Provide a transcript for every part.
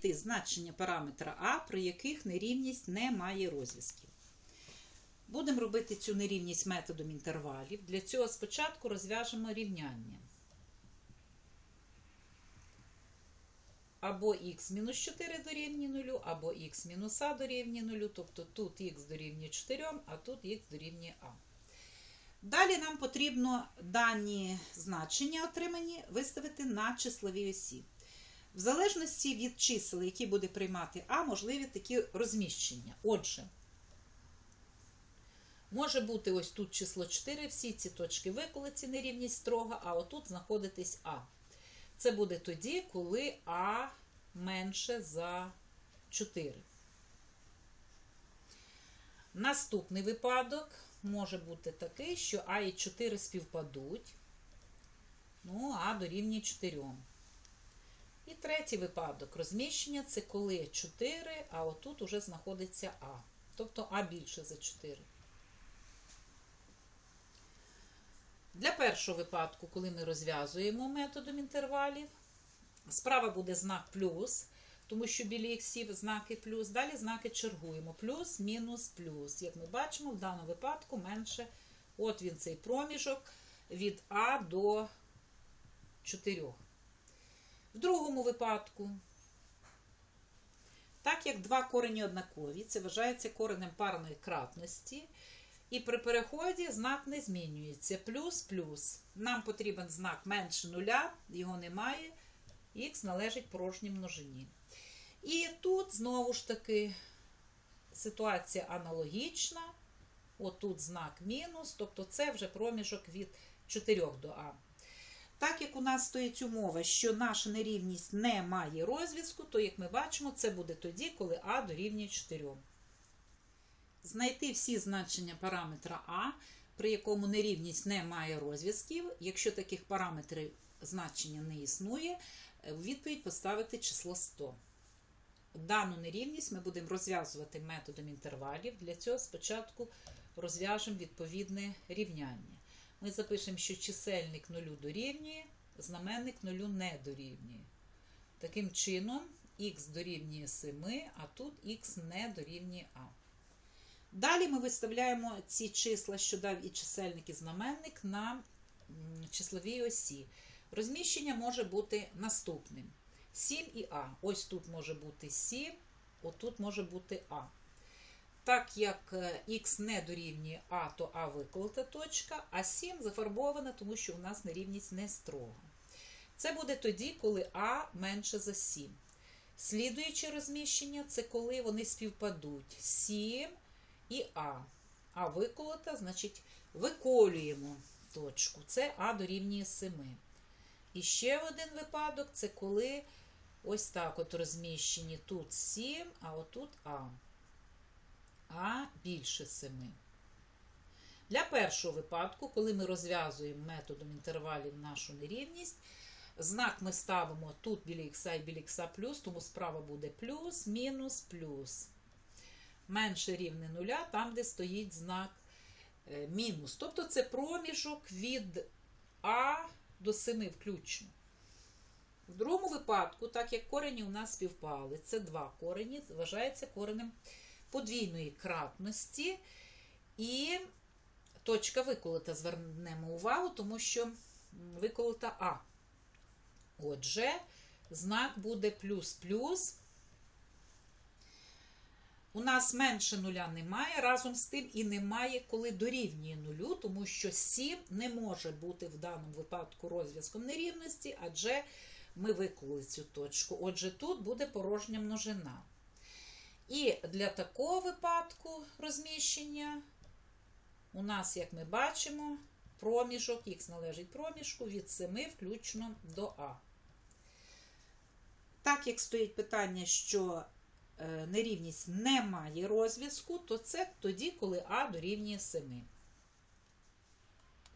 Знайти значення параметра А, при яких нерівність не має розв'язків. Будемо робити цю нерівність методом інтервалів. Для цього спочатку розв'яжемо рівняння. Або х мінус 4 дорівнює 0, або х мінус а дорівнює 0, тобто тут х дорівнює 4, а тут х дорівнює а. Далі нам потрібно дані значення, отримані, виставити на числовій осі. В залежності від чисел, які буде приймати А, можливі такі розміщення. Отже, може бути ось тут число 4, всі ці точки виколиці нерівність строга, а отут знаходитись А. Це буде тоді, коли А менше за 4. Наступний випадок може бути такий, що А і 4 співпадуть. Ну, А дорівнює 4. І третій випадок розміщення це коли 4, а отут уже знаходиться А. Тобто А більше за 4. Для першого випадку, коли ми розв'язуємо методом інтервалів, справа буде знак плюс, тому що біля іксів знаки плюс. Далі знаки чергуємо. Плюс, мінус, плюс. Як ми бачимо, в даному випадку менше. От він цей проміжок від А до 4. Другому випадку, так як два корені однакові, це вважається коренем парної кратності. І при переході знак не змінюється. Плюс плюс. Нам потрібен знак менше нуля, його немає. Х належить порожній множині. І тут знову ж таки ситуація аналогічна. Отут знак мінус, тобто це вже проміжок від 4 до А. Так як у нас стоїть умова, що наша нерівність не має розв'язку, то, як ми бачимо, це буде тоді, коли А дорівнює 4. Знайти всі значення параметра А, при якому нерівність не має розв'язків. Якщо таких параметрів значення не існує, у відповідь поставити число 100. Дану нерівність ми будемо розв'язувати методом інтервалів. Для цього спочатку розв'яжемо відповідне рівняння. Ми запишемо, що чисельник нулю дорівнює, знаменник нулю не дорівнює. Таким чином, х дорівнює 7, а тут х не дорівнює А. Далі ми виставляємо ці числа, що дав і чисельник, і знаменник на числовій осі. Розміщення може бути наступним. 7 і А. Ось тут може бути 7, отут може бути А. Так як х не дорівнює А, то А виколота точка, а 7 зафарбована, тому що у нас нерівність не строга. Це буде тоді, коли А менше за 7. Слідуюче розміщення це коли вони співпадуть 7 і А. А виколота, значить, виколюємо точку. Це А дорівнює 7. І ще один випадок це коли ось так от розміщені тут 7, а отут А. А більше 7. Для першого випадку, коли ми розв'язуємо методом інтервалів нашу нерівність, знак ми ставимо тут біля х і біля х плюс, тому справа буде плюс, мінус, плюс. Менше рівне нуля, там, де стоїть знак е, мінус. Тобто це проміжок від А до 7 включно. В другому випадку, так як корені у нас співпали, це два корені, вважається коренем подвійної кратності. І точка виколота, звернемо увагу, тому що виколота А. Отже, знак буде плюс-плюс. У нас менше нуля немає, разом з тим і немає, коли дорівнює нулю, тому що 7 не може бути в даному випадку розв'язком нерівності, адже ми виколили цю точку. Отже, тут буде порожня множина. І для такого випадку розміщення у нас, як ми бачимо, проміжок, х належить проміжку від 7 включно до А. Так як стоїть питання, що е, нерівність не має розв'язку, то це тоді, коли А дорівнює 7.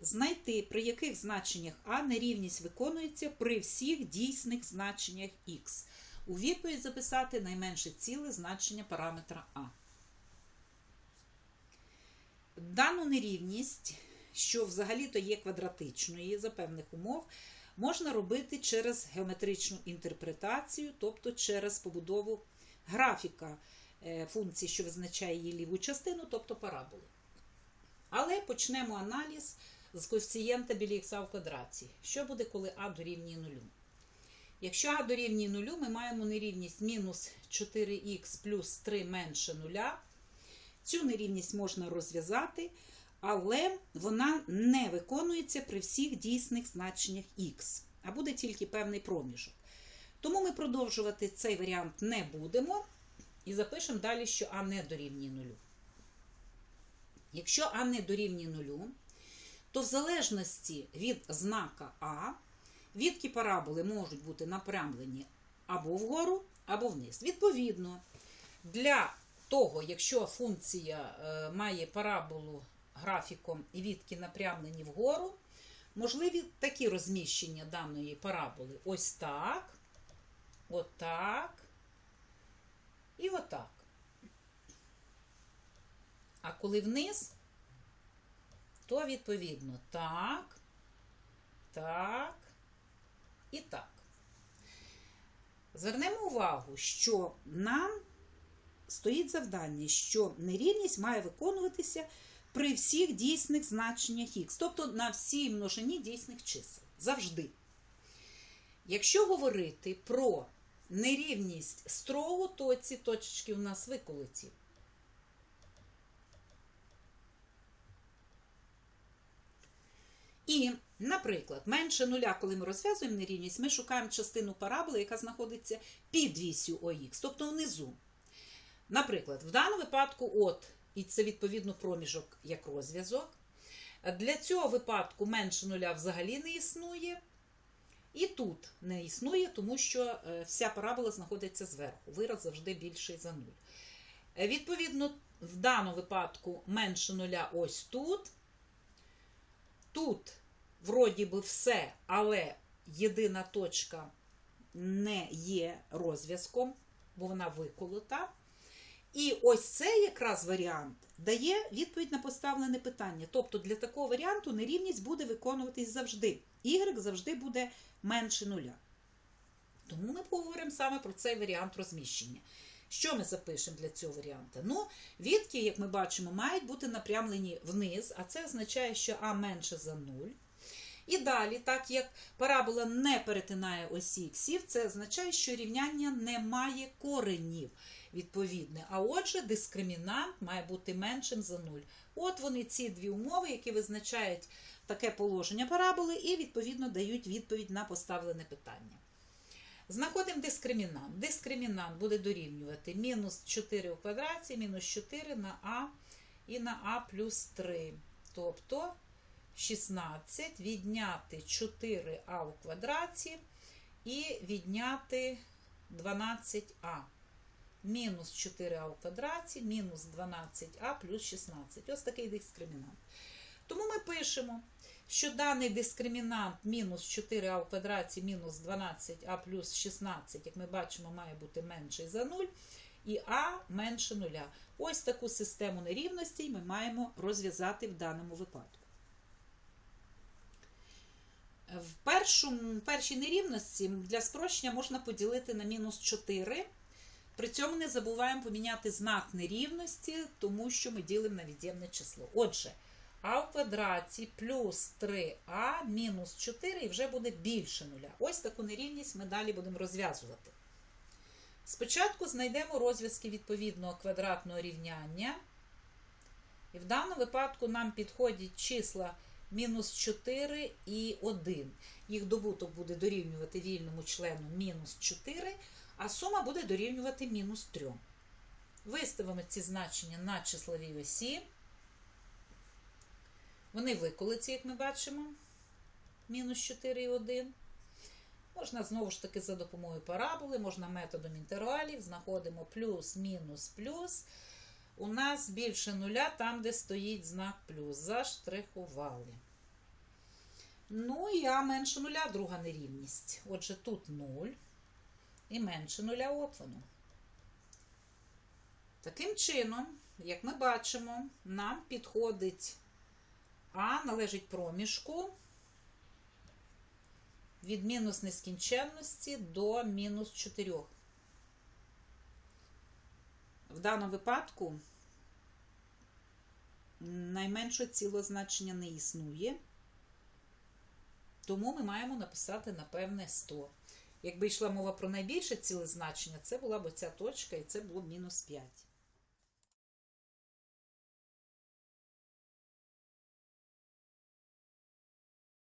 Знайти, при яких значеннях А нерівність виконується при всіх дійсних значеннях х. У відповідь записати найменше ціле значення параметра А. Дану нерівність, що взагалі-то є квадратичною за певних умов, можна робити через геометричну інтерпретацію, тобто через побудову графіка е, функції, що визначає її ліву частину, тобто параболи. Але почнемо аналіз з коефіцієнта біля х в квадраті. Що буде, коли а дорівнює нулю? Якщо а дорівнює нулю, ми маємо нерівність мінус 4х плюс 3 менше нуля. Цю нерівність можна розв'язати, але вона не виконується при всіх дійсних значеннях х, а буде тільки певний проміжок. Тому ми продовжувати цей варіант не будемо і запишемо далі, що а не дорівнює нулю. Якщо а не дорівнює нулю, то в залежності від знака А, відки параболи можуть бути напрямлені або вгору, або вниз. Відповідно, для того, якщо функція е, має параболу графіком і відки напрямлені вгору, можливі такі розміщення даної параболи. Ось так, отак і отак. А коли вниз, то відповідно так, так і так. Звернемо увагу, що нам стоїть завдання, що нерівність має виконуватися при всіх дійсних значеннях х, тобто на всій множині дійсних чисел. Завжди. Якщо говорити про нерівність строгу, то ці точечки у нас виколоті. І, наприклад, менше нуля, коли ми розв'язуємо нерівність, ми шукаємо частину параболи, яка знаходиться під вісю ОХ, тобто внизу. Наприклад, в даному випадку, от, і це відповідно проміжок як розв'язок. Для цього випадку менше нуля взагалі не існує. І тут не існує, тому що е, вся парабола знаходиться зверху. Вираз завжди більший за нуль. Е, Відповідно, в даному випадку менше нуля ось тут. Тут, вроді би, все, але єдина точка не є розв'язком, бо вона виколота. І ось цей якраз варіант дає відповідь на поставлене питання. Тобто для такого варіанту нерівність буде виконуватись завжди. Y завжди буде менше нуля. Тому ми поговоримо саме про цей варіант розміщення. Що ми запишемо для цього варіанту? Ну, відки, як ми бачимо, мають бути напрямлені вниз, а це означає, що А менше за 0. І далі, так як парабола не перетинає осі іксів, це означає, що рівняння не має коренів відповідне. А отже, дискримінант має бути меншим за 0. От вони ці дві умови, які визначають таке положення параболи, і, відповідно, дають відповідь на поставлене питання. Знаходимо дискримінант. Дискримінант буде дорівнювати мінус 4 у квадраті, мінус 4 на А і на А плюс 3. Тобто 16 відняти 4а у квадраті і відняти 12а. Мінус 4а у квадраті, мінус 12а плюс 16. Ось такий дискримінант. Тому ми пишемо, що даний дискримінант мінус 4а у квадраті мінус 12а плюс 16, як ми бачимо, має бути менший за 0, і а менше 0. Ось таку систему нерівностей ми маємо розв'язати в даному випадку. В першому, першій нерівності для спрощення можна поділити на мінус 4. При цьому не забуваємо поміняти знак нерівності, тому що ми ділимо на від'ємне число. Отже, а в квадраті плюс 3а мінус 4 і вже буде більше нуля. Ось таку нерівність ми далі будемо розв'язувати. Спочатку знайдемо розв'язки відповідного квадратного рівняння. І в даному випадку нам підходять числа мінус 4 і 1. Їх добуток буде дорівнювати вільному члену мінус 4, а сума буде дорівнювати мінус 3. Виставимо ці значення на числовій осі. Вони виколиці, як ми бачимо, мінус 4 і 1. Можна знову ж таки за допомогою параболи, можна методом інтервалів, знаходимо плюс, мінус, плюс. У нас більше нуля там, де стоїть знак плюс. Заштрихували. Ну і А менше нуля, друга нерівність. Отже, тут 0 і менше нуля от воно. Таким чином, як ми бачимо, нам підходить А належить проміжку від мінус нескінченності до мінус 4. В даному випадку найменше цілозначення не існує, тому ми маємо написати, напевне, 100. Якби йшла мова про найбільше ціле значення, це була б ця точка, і це було б мінус 5.